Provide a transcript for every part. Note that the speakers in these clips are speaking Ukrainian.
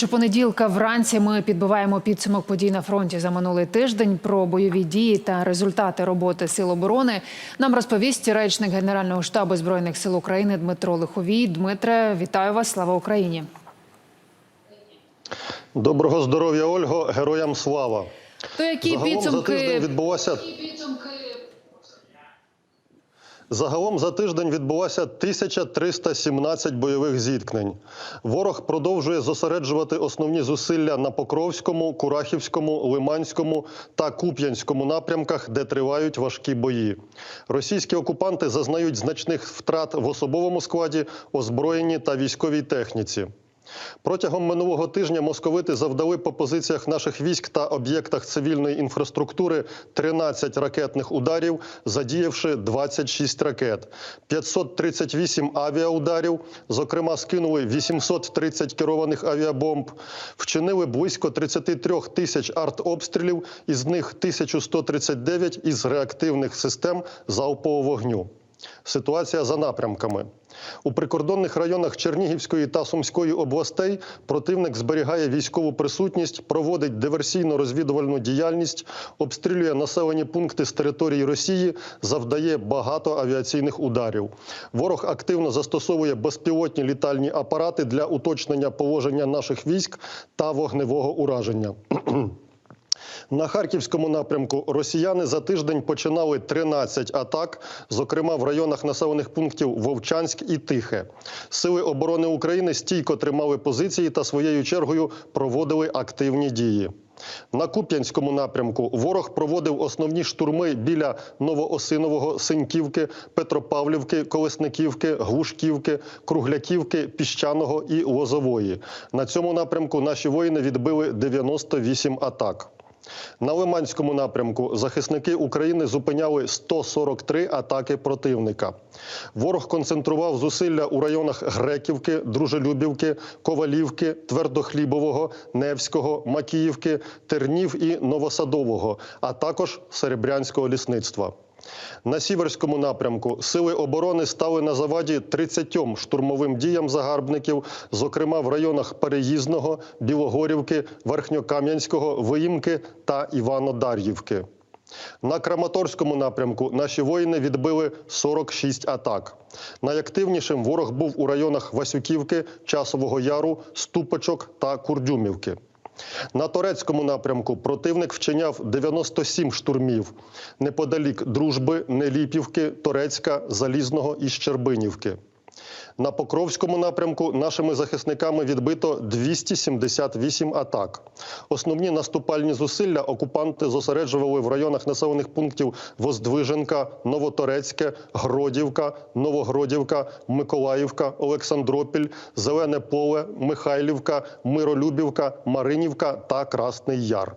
Щопонеділка вранці ми підбиваємо підсумок подій на фронті за минулий тиждень про бойові дії та результати роботи сил оборони. Нам розповість речник Генерального штабу збройних сил України Дмитро Лиховій. Дмитре, вітаю вас! Слава Україні! Доброго здоров'я, Ольго, героям слава. То які Загалом за тиждень підсумки відбулося Загалом за тиждень відбулося 1317 бойових зіткнень. Ворог продовжує зосереджувати основні зусилля на Покровському, Курахівському, Лиманському та Куп'янському напрямках, де тривають важкі бої. Російські окупанти зазнають значних втрат в особовому складі, озброєнні та військовій техніці. Протягом минулого тижня московити завдали по позиціях наших військ та об'єктах цивільної інфраструктури 13 ракетних ударів, задіявши 26 ракет, 538 авіаударів, зокрема скинули 830 керованих авіабомб, вчинили близько 33 тисяч артобстрілів, із них 1139 із реактивних систем залпового вогню. Ситуація за напрямками. У прикордонних районах Чернігівської та Сумської областей противник зберігає військову присутність, проводить диверсійно-розвідувальну діяльність, обстрілює населені пункти з території Росії, завдає багато авіаційних ударів. Ворог активно застосовує безпілотні літальні апарати для уточнення положення наших військ та вогневого ураження. На харківському напрямку росіяни за тиждень починали 13 атак, зокрема в районах населених пунктів Вовчанськ і Тихе. Сили оборони України стійко тримали позиції та своєю чергою проводили активні дії. На Куп'янському напрямку ворог проводив основні штурми біля Новоосинового, Синьківки, Петропавлівки, Колесниківки, Глушківки, Кругляківки, Піщаного і Лозової. На цьому напрямку наші воїни відбили 98 атак. На Лиманському напрямку захисники України зупиняли 143 атаки противника. Ворог концентрував зусилля у районах Греківки, Дружелюбівки, Ковалівки, Твердохлібового, Невського, Макіївки, Тернів і Новосадового, а також Серебрянського лісництва. На сіверському напрямку сили оборони стали на заваді 30 штурмовим діям загарбників, зокрема в районах Переїзного, Білогорівки, Верхньокам'янського, Виїмки та Іванодар'ївки. На Краматорському напрямку наші воїни відбили 46 атак. Найактивнішим ворог був у районах Васюківки, Часового Яру, Ступочок та Курдюмівки. На турецькому напрямку противник вчиняв 97 штурмів неподалік Дружби, Неліпівки, Торецька, Залізного і Щербинівки. На Покровському напрямку нашими захисниками відбито 278 атак. Основні наступальні зусилля окупанти зосереджували в районах населених пунктів Воздвиженка, Новоторецьке, Гродівка, Новогродівка, Миколаївка, Олександропіль, Зелене Поле, Михайлівка, Миролюбівка, Маринівка та Красний Яр.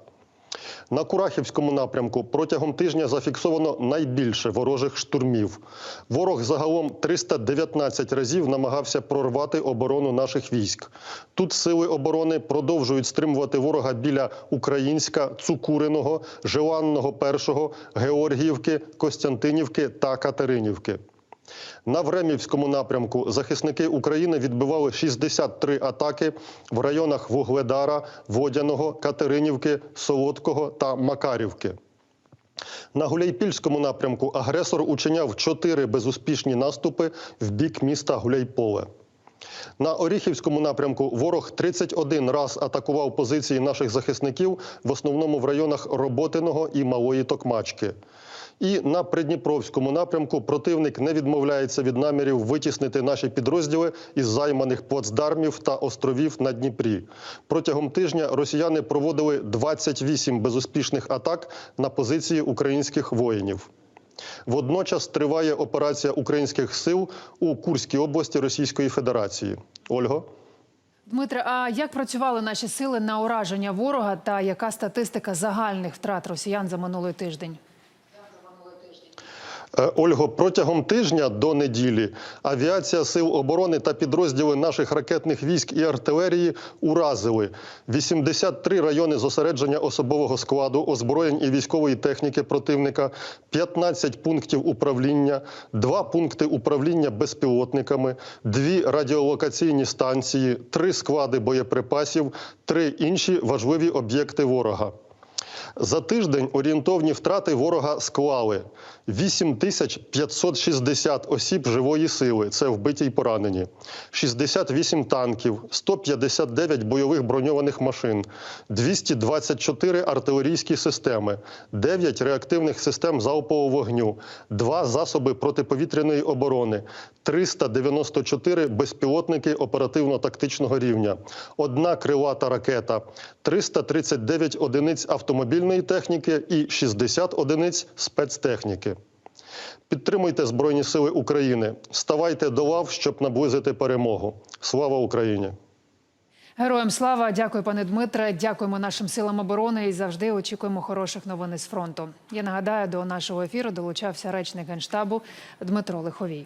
На Курахівському напрямку протягом тижня зафіксовано найбільше ворожих штурмів. Ворог загалом 319 разів намагався прорвати оборону наших військ. Тут сили оборони продовжують стримувати ворога біля Українська, Цукуриного, Желанного Першого, Георгіївки, Костянтинівки та Катеринівки. На Времівському напрямку захисники України відбивали 63 атаки в районах Вугледара, Водяного, Катеринівки, Солодкого та Макарівки. На Гуляйпільському напрямку агресор учиняв чотири безуспішні наступи в бік міста Гуляйполе. На Оріхівському напрямку ворог 31 раз атакував позиції наших захисників, в основному в районах Роботиного і Малої Токмачки. І на Придніпровському напрямку противник не відмовляється від намірів витіснити наші підрозділи із займаних плацдармів та островів на Дніпрі. Протягом тижня росіяни проводили 28 безуспішних атак на позиції українських воїнів. Водночас триває операція українських сил у Курській області Російської Федерації. Ольго. Дмитре, а як працювали наші сили на ураження ворога та яка статистика загальних втрат росіян за минулий тиждень? Е, Ольго, протягом тижня до неділі авіація сил оборони та підрозділи наших ракетних військ і артилерії уразили 83 райони зосередження особового складу, озброєнь і військової техніки противника, 15 пунктів управління, 2 пункти управління безпілотниками, 2 радіолокаційні станції, 3 склади боєприпасів, 3 інші важливі об'єкти ворога. За тиждень орієнтовні втрати ворога склали. 8560 осіб живої сили, це вбиті й поранені, 68 танків, 159 бойових броньованих машин, 224 артилерійські системи, 9 реактивних систем залпового вогню, 2 засоби протиповітряної оборони, 394 безпілотники оперативно-тактичного рівня, одна крилата ракета, 339 одиниць автомобільної техніки і 60 одиниць спецтехніки. Підтримуйте Збройні Сили України. Ставайте до лав, щоб наблизити перемогу. Слава Україні! Героям слава, дякую, пане Дмитре. Дякуємо нашим силам оборони і завжди очікуємо хороших новин із фронту. Я нагадаю, до нашого ефіру долучався речник генштабу Дмитро Лиховій.